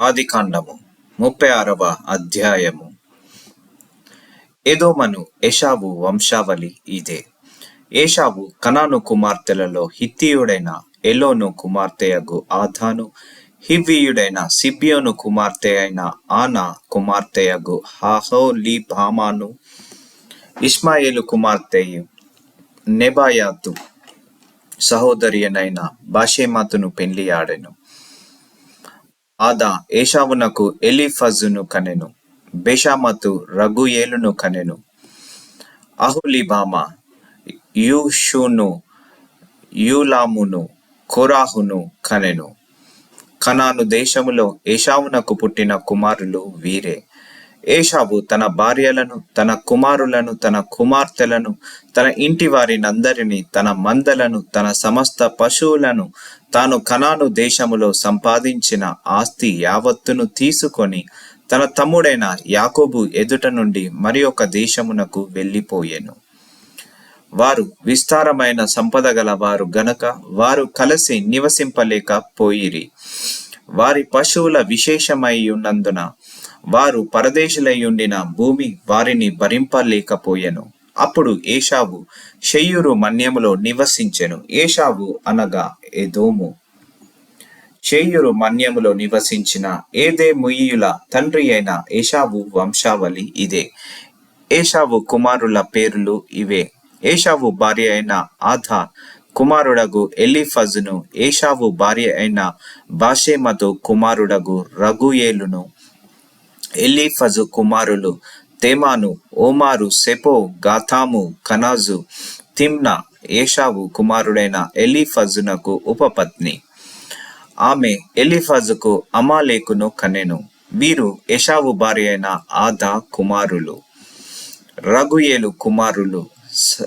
ఆదికాండము ముప్పై ఆరవ అధ్యాయము ఎదోమను ఏషావు వంశావళి ఇదే ఏషావు కనాను కుమార్తెలలో హిత్తియుడైన ఎలోను కుమార్తెయగు ఆధాను హివ్వీయుడైన సిబియోను కుమార్తె అయిన ఆనా కుమార్తెయగు హాహోలీబామాను ఇష్మాయేలు కుమార్తెయు నెబాయాతు సహోదరియనైన బాషేమాతును పెళ్ళియాడెను ఆదా ఏషావునకు ఎలీఫజును కనెను బెషామతు రఘుయేలును కనెను. అహులిబామ యూషును యూలామును కోరాహును కనెను. కనాను దేశములో ఏషావునకు పుట్టిన కుమారులు వీరే. ఏషాబు తన భార్యలను తన కుమారులను తన కుమార్తెలను తన ఇంటి వారినందరినీ తన మందలను తన సమస్త పశువులను తాను కనాను దేశములో సంపాదించిన ఆస్తి యావత్తును తీసుకొని తన తమ్ముడైన యాకోబు ఎదుట నుండి మరి ఒక దేశమునకు వెళ్ళిపోయాను. వారు విస్తారమైన సంపద గల వారు గనక వారు కలిసి నివసింపలేక పోయిరి. వారి పశువుల విశేషమై ఉన్నందున వారు పరదేశులయ్యుండిన భూమి వారిని భరింపలేకపోయెను. అప్పుడు ఏషావు షెయ్యూరు మన్యములో నివసించెను. ఏషావు అనగా ఏదోము షేయురు మన్యములో నివసించిన ఏదే ముయ్యుల తండ్రి అయిన ఏషావు వంశావళి ఇదే. ఏషావు కుమారుల పేర్లు ఇవే. ఏషావు భార్య అయిన ఆధా కుమారుడగు ఎలీఫజును ఏషావు భార్య అయిన బాషేమతు కుమారుడగు రఘుయేలును ఎలీఫజు కుమారులు తేమాను ఓమారు సెపో గాథాము కనాజు తిమ్నా ఏషావు కుమారుడైన ఎలీఫజునకు ఉపపత్ని. ఆమె ఎలీఫజుకు అమాలేకును కనెను. వీరు ఏషావు భార్య అయిన ఆదా కుమారులు. రఘుయేలు కుమారులు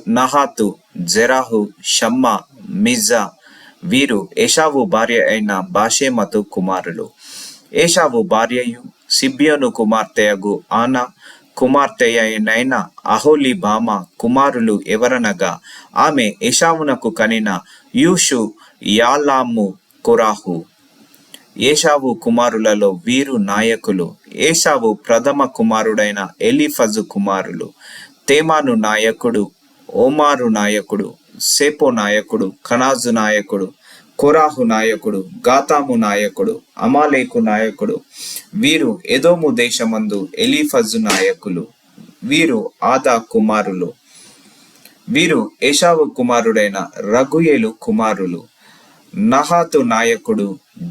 నహాతు జెరాహు షమ్మ మిజా వీరు ఏషావు భార్య అయిన బాషేమతు కుమారులు. ఏషావు భార్యయు సిబ్యోను కుమార్తెయగు ఆనా కుమార్తెయైన అహోలి బామ కుమారులు ఎవరనగా ఆమె ఏషావునకు కనిన యూషు యాలాము కురాహు. ఏషావు కుమారులలో వీరు నాయకులు. ఏషావు ప్రథమ కుమారుడైన ఎలిఫజు కుమారులు. తేమాను నాయకుడు ఓమారు నాయకుడు సేపో నాయకుడు కనాజు నాయకుడు కొరాహు నాయకుడు గాతాము నాయకుడు అమాలేకు నాయకుడు వీరు ఎదోము దేశమందు ఎలీఫజు నాయకులు వీరు ఆదా కుమారులు వీరు ఏషావు కుమారుడైన రఘుయేలు కుమారులు నహాతు నాయకుడు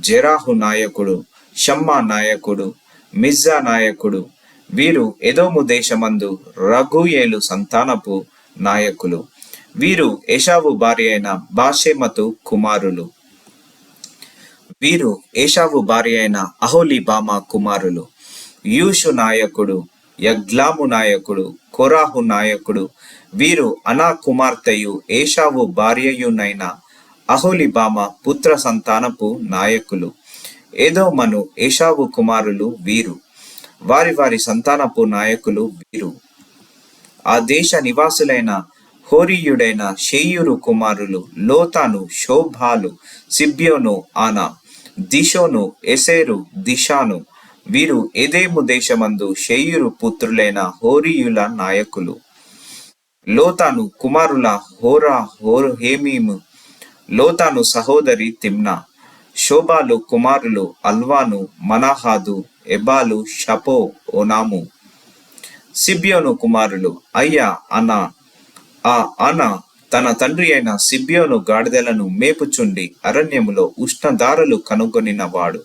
జెరాహు నాయకుడు షమ్మా నాయకుడు మిర్జా నాయకుడు వీరు ఎదోము దేశమందు రఘుయేలు సంతానపు నాయకులు వీరు ఏషావు భార్య అయిన బాషేమతు కుమారులు వీరు ఏషావు భార్య అయిన అహోలిబామా కుమారులు. యూషు నాయకుడు యగ్లాము నాయకుడు కొరాహు నాయకుడు. వీరు అనా కుమార్తెయు ఏషావు భార్యయునైన అహోలిబామ పుత్ర సంతానపు నాయకులు. ఏదోమను ఏషావు కుమారులు వీరు. వారి వారి సంతానపు నాయకులు వీరు. ఆ దేశ నివాసులైన హోరీయుడైన షేయురు కుమారులు లోతాను శోభాలు సిబ్యోను ఆనా. దిశోను ఎసేరు దిశాను. వీరు ఎదేము దేశమందు షేయురు పుత్రులైన హోరీయుల నాయకులు. లోతాను కుమారుల హోరా హోర్ హేమీము లోతాను సహోదరి తిమ్నా. శోభాలు కుమారులు అల్వాను మనాహాదు ఎబాలు షపో ఓనాము. సిబ్యోను కుమారులు అయ్యా అనా. ఆ అన తన తండ్రి అయిన సిబ్బియోను గాడిదలను మేపుచుండి అరణ్యములో ఉష్ణధారలు కనుగొనిన వాడు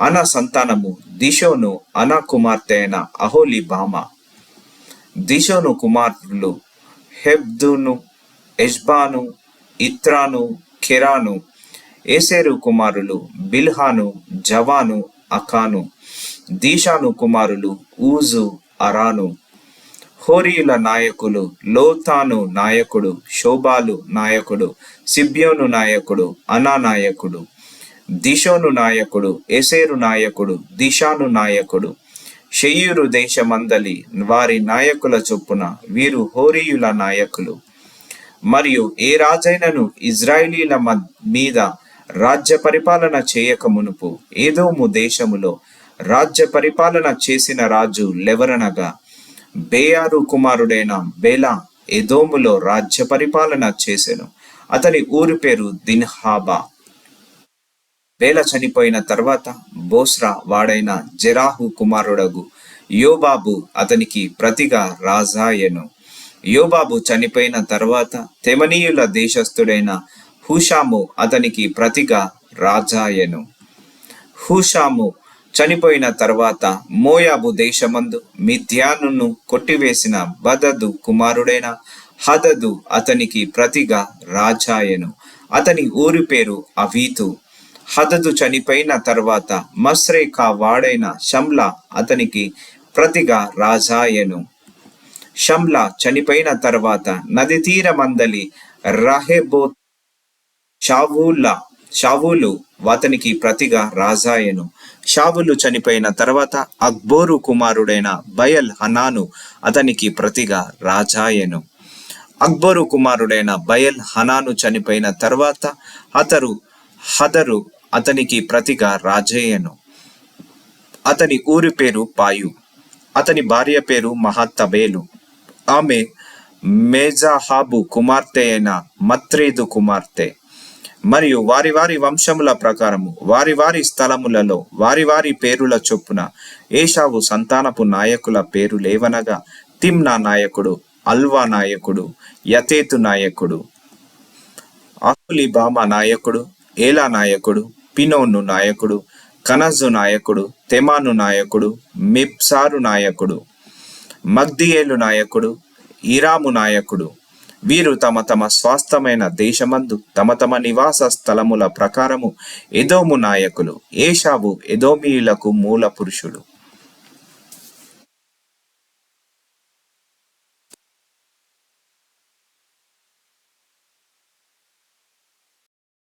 అన సంతానము దిశోను అన కుమార్తె అయిన అహోలి బామ దిశోను కుమారులు హెబ్దును ఎజ్బాను ఇత్రాను కెరాను ఏసేరు కుమారులు బిల్హాను జవాను అకాను. దీషాను కుమారులు ఊజు అరాను. హోరీయుల నాయకులు లోతాను నాయకుడు శోభాలు నాయకుడు సిబ్యోను నాయకుడు అనా నాయకుడు దిశోను నాయకుడు ఎసేరు నాయకుడు దిశాను నాయకుడు షెయ్యూరు దేశమందలి వారి నాయకుల చొప్పున వీరు హోరీయుల నాయకులు. మరియు ఏ రాజైనను ఇజ్రాయిలీల మీద రాజ్య పరిపాలన చేయక మునుపు ఏదోము దేశములో రాజ్య పరిపాలన చేసిన రాజు లెవరనగా బేయారు కుమారుడైన బేలా ఎదోములో రాజ్య పరిపాలన చేశాను అతని ఊరి పేరు దిన్హాబా. బేల చనిపోయిన తర్వాత బోస్రా వాడైన జెరాహు కుమారుడగు యోబాబు అతనికి ప్రతిగా రాజాయెను యోబాబు చనిపోయిన తర్వాత తెమనీయుల దేశస్థుడైన హుషాము అతనికి ప్రతిగా రాజాయెను హుషాము చనిపోయిన తర్వాత మోయాబు దేశమందు మిథ్యాను కొట్టివేసిన బదదు కుమారుడైన హదదు అతనికి ప్రతిగా రాజాయెను. అతని ఊరి పేరు అవీతు. హదదు చనిపోయిన తర్వాత మస్రేకా వాడైన షమ్లా అతనికి ప్రతిగా రాజాయెను. షమ్లా చనిపోయిన తర్వాత నది తీరమందలి రహెబో షావుల్లా షావులు అతనికి ప్రతిగా రాజాయెను. షావులు చనిపోయిన తర్వాత అక్బోరు కుమారుడైన బయల్ హనాను అతనికి ప్రతిగా రాజాయెను. అక్బరు కుమారుడైన బయల్ హనాను చనిపోయిన తర్వాత అతరు హదరు అతనికి ప్రతిగా రాజయ్యను అతని ఊరి పేరు పాయు అతని భార్య పేరు మహాత్తబేలు. ఆమె మేజాహాబు కుమార్తె అయిన మత్రేదు కుమార్తె. మరియు వారి వారి వంశముల ప్రకారము వారి వారి స్థలములలో వారి వారి పేరుల చొప్పున ఏషావు సంతానపు నాయకుల పేరు లేవనగా తిమ్నా నాయకుడు అల్వా నాయకుడు యతేతు నాయకుడు అహులిబామ నాయకుడు ఏలా నాయకుడు పినోను నాయకుడు కనజు నాయకుడు తెమాను నాయకుడు మిప్సారు నాయకుడు మగ్దియేలు నాయకుడు ఇరాము నాయకుడు. వీరు తమ తమ స్వాస్థమైన దేశమందు తమ తమ నివాస స్థలముల ప్రకారము ఎదోము నాయకులు ఏషావు ఎదోమీయులకు మూల పురుషుడు